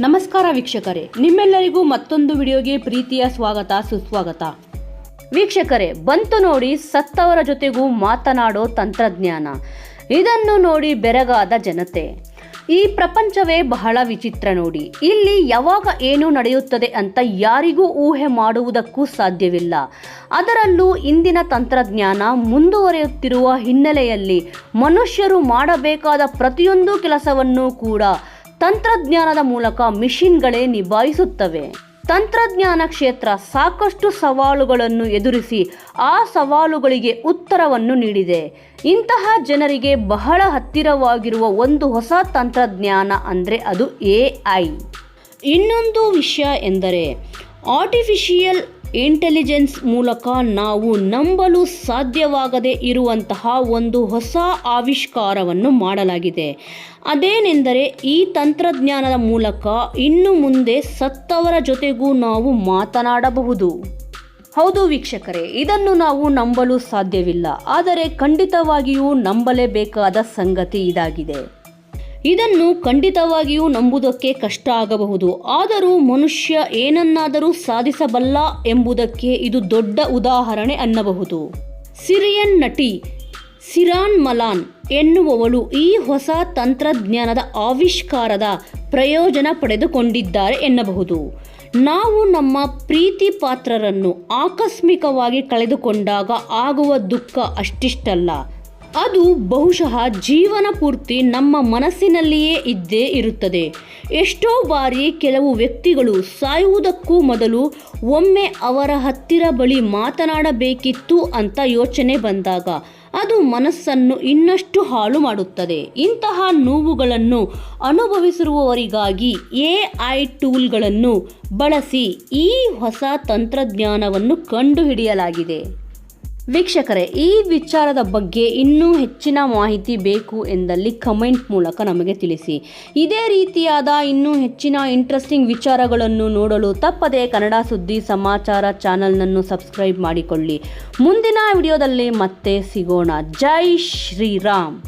ನಮಸ್ಕಾರ ವೀಕ್ಷಕರೇ, ನಿಮ್ಮೆಲ್ಲರಿಗೂ ಮತ್ತೊಂದು ವಿಡಿಯೋಗೆ ಪ್ರೀತಿಯ ಸ್ವಾಗತ, ಸುಸ್ವಾಗತ. ವೀಕ್ಷಕರೇ, ಬಂತು ನೋಡಿ ಸತ್ತವರ ಜೊತೆಗೂ ಮಾತನಾಡೋ ತಂತ್ರಜ್ಞಾನ. ಇದನ್ನು ನೋಡಿ ಬೆರಗಾದ ಜನತೆ. ಈ ಪ್ರಪಂಚವೇ ಬಹಳ ವಿಚಿತ್ರ ನೋಡಿ. ಇಲ್ಲಿ ಯಾವಾಗ ಏನು ನಡೆಯುತ್ತದೆ ಅಂತ ಯಾರಿಗೂ ಊಹೆ ಮಾಡುವುದಕ್ಕೂ ಸಾಧ್ಯವಿಲ್ಲ. ಅದರಲ್ಲೂ ಇಂದಿನ ತಂತ್ರಜ್ಞಾನ ಮುಂದುವರಿಯುತ್ತಿರುವ ಹಿನ್ನೆಲೆಯಲ್ಲಿ ಮನುಷ್ಯರು ಮಾಡಬೇಕಾದ ಪ್ರತಿಯೊಂದು ಕೆಲಸವನ್ನು ಕೂಡ ತಂತ್ರಜ್ಞಾನದ ಮೂಲಕ ಮಿಷಿನ್ಗಳೇ ನಿಭಾಯಿಸುತ್ತವೆ. ತಂತ್ರಜ್ಞಾನ ಕ್ಷೇತ್ರ ಸಾಕಷ್ಟು ಸವಾಲುಗಳನ್ನು ಎದುರಿಸಿ ಆ ಸವಾಲುಗಳಿಗೆ ಉತ್ತರವನ್ನು ನೀಡಿದೆ. ಇಂತಹ ಜನರಿಗೆ ಬಹಳ ಹತ್ತಿರವಾಗಿರುವ ಒಂದು ಹೊಸ ತಂತ್ರಜ್ಞಾನ ಅಂದರೆ ಅದು ಎ ಐ. ಇನ್ನೊಂದು ವಿಷಯ ಎಂದರೆ ಆರ್ಟಿಫಿಷಿಯಲ್ ಇಂಟೆಲಿಜೆನ್ಸ್ ಮೂಲಕ ನಾವು ನಂಬಲು ಸಾಧ್ಯವಾಗದೇ ಇರುವಂತಹ ಒಂದು ಹೊಸ ಆವಿಷ್ಕಾರವನ್ನು ಮಾಡಲಾಗಿದೆ. ಅದೇನೆಂದರೆ ಈ ತಂತ್ರಜ್ಞಾನದ ಮೂಲಕ ಇನ್ನು ಮುಂದೆ ಸತ್ತವರ ಜೊತೆಗೂ ನಾವು ಮಾತನಾಡಬಹುದು. ಹೌದು ವೀಕ್ಷಕರೇ, ಇದನ್ನು ನಾವು ನಂಬಲು ಸಾಧ್ಯವಿಲ್ಲ. ಆದರೆ ಖಂಡಿತವಾಗಿಯೂ ನಂಬಲೇಬೇಕಾದ ಸಂಗತಿ ಇದಾಗಿದೆ. ಇದನ್ನು ಖಂಡಿತವಾಗಿಯೂ ನಂಬುವುದಕ್ಕೆ ಕಷ್ಟ ಆಗಬಹುದು. ಆದರೂ ಮನುಷ್ಯ ಏನನ್ನಾದರೂ ಸಾಧಿಸಬಲ್ಲ ಎಂಬುದಕ್ಕೆ ಇದು ದೊಡ್ಡ ಉದಾಹರಣೆ ಅನ್ನಬಹುದು. ಸಿರಿಯನ್ ನಟಿ ಸಿರಾನ್ ಮಲಾನ್ ಎನ್ನುವವಳು ಈ ಹೊಸ ತಂತ್ರಜ್ಞಾನದ ಆವಿಷ್ಕಾರದ ಪ್ರಯೋಜನ ಪಡೆದುಕೊಂಡಿದ್ದಾರೆ ಎನ್ನಬಹುದು. ನಾವು ನಮ್ಮ ಪ್ರೀತಿ ಪಾತ್ರರನ್ನು ಆಕಸ್ಮಿಕವಾಗಿ ಕಳೆದುಕೊಂಡಾಗ ಆಗುವ ದುಃಖ ಅಷ್ಟಿಷ್ಟಲ್ಲ. ಅದು ಬಹುಶಃ ಜೀವನ ಪೂರ್ತಿ ನಮ್ಮ ಮನಸ್ಸಿನಲ್ಲಿಯೇ ಇದ್ದೇ ಇರುತ್ತದೆ. ಎಷ್ಟೋ ಬಾರಿ ಕೆಲವು ವ್ಯಕ್ತಿಗಳು ಸಾಯುವುದಕ್ಕೂ ಮೊದಲು ಒಮ್ಮೆ ಅವರ ಹತ್ತಿರ ಬಳಿ ಮಾತನಾಡಬೇಕಿತ್ತು ಅಂತ ಯೋಚನೆ ಬಂದಾಗ ಅದು ಮನಸ್ಸನ್ನು ಇನ್ನಷ್ಟು ಹಾಳು ಮಾಡುತ್ತದೆ. ಇಂತಹ ನೋವುಗಳನ್ನು ಅನುಭವಿಸಿರುವವರಿಗಾಗಿ ಎ ಐ ಟೂಲ್ಗಳನ್ನು ಬಳಸಿ ಈ ಹೊಸ ತಂತ್ರಜ್ಞಾನವನ್ನು ಕಂಡುಹಿಡಿಯಲಾಗಿದೆ. ವೀಕ್ಷಕರೇ, ಈ ವಿಚಾರದ ಬಗ್ಗೆ ಇನ್ನೂ ಹೆಚ್ಚಿನ ಮಾಹಿತಿ ಬೇಕು ಎಂದಲ್ಲಿ ಕಮೆಂಟ್ ಮೂಲಕ ನಮಗೆ ತಿಳಿಸಿ. ಇದೇ ರೀತಿಯಾದ ಇನ್ನೂ ಹೆಚ್ಚಿನ ಇಂಟ್ರೆಸ್ಟಿಂಗ್ ವಿಚಾರಗಳನ್ನು ನೋಡಲು ತಪ್ಪದೆ ಕನ್ನಡ ಸುದ್ದಿ ಸಮಾಚಾರ ಚಾನಲ್ನನ್ನು ಸಬ್ಸ್ಕ್ರೈಬ್ ಮಾಡಿಕೊಳ್ಳಿ. ಮುಂದಿನ ವಿಡಿಯೋದಲ್ಲಿ ಮತ್ತೆ ಸಿಗೋಣ. ಜೈ ಶ್ರೀರಾಮ್.